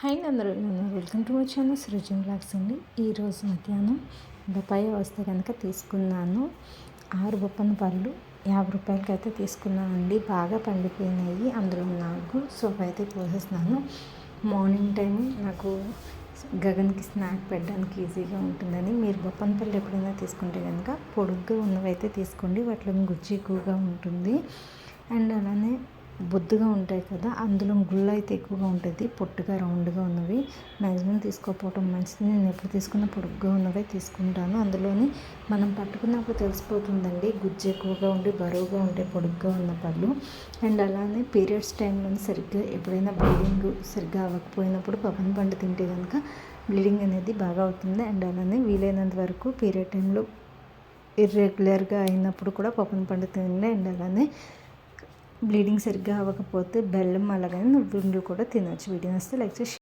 Hi అందరూ. Welcome to my channel Srujan blogs అండి. ఈరోజు మధ్యాహ్నం బొప్పాయి వస్తే కనుక తీసుకున్నాను. ఆరు బొప్పన పళ్ళు యాభై రూపాయలకి అయితే తీసుకున్నానండి. బాగా పండిపోయినాయి. అందులో నాకు సో అయితే పోసేస్తున్నాను. మార్నింగ్ టైం నాకు గగన్కి స్నాక్ పెట్టడానికి ఈజీగా ఉంటుందని మీరు బొప్పన పళ్ళు ఎప్పుడైనా తీసుకుంటే కనుక పొడుగ్గా ఉన్నవైతే తీసుకోండి. వాటిలో గుజ్జు ఎక్కువగా ఉంటుంది. అండ్ అలానే బొద్దుగా ఉంటాయి కదా అందులో గుళ్ళు అయితే ఎక్కువగా ఉంటుంది. పొట్టుగా రౌండ్గా ఉన్నవి. మ్యాక్సిమం తీసుకోకపోవటం మంచిది. నేను ఎప్పుడు తీసుకున్న పొడుగ్గా ఉన్నవే తీసుకుంటాను. అందులోని మనం పట్టుకున్నప్పుడు తెలిసిపోతుందండి. గుజ్జు ఎక్కువగా ఉండి బరువుగా ఉంటే పొడుగ్గా ఉన్న పళ్ళు. అండ్ అలానే పీరియడ్స్ టైంలో సరిగ్గా ఎప్పుడైనా బ్లీడింగ్ సరిగ్గా అవ్వకపోయినప్పుడు పవన్ పండు తింటే కనుక బ్లీడింగ్ అనేది బాగా అవుతుంది. అండ్ అలానే వీలైనంత వరకు పీరియడ్ టైంలో ఇర్రెగ్యులర్గా అయినప్పుడు కూడా పవన్ పండు తినండి అండ్ అలానే బ్లీడింగ్ సరిగ్గా అవ్వకపోతే బెల్లం అలాగని నువ్వుండ్లు కూడా తినవచ్చు వీడియో వస్తే లైక్ చేసి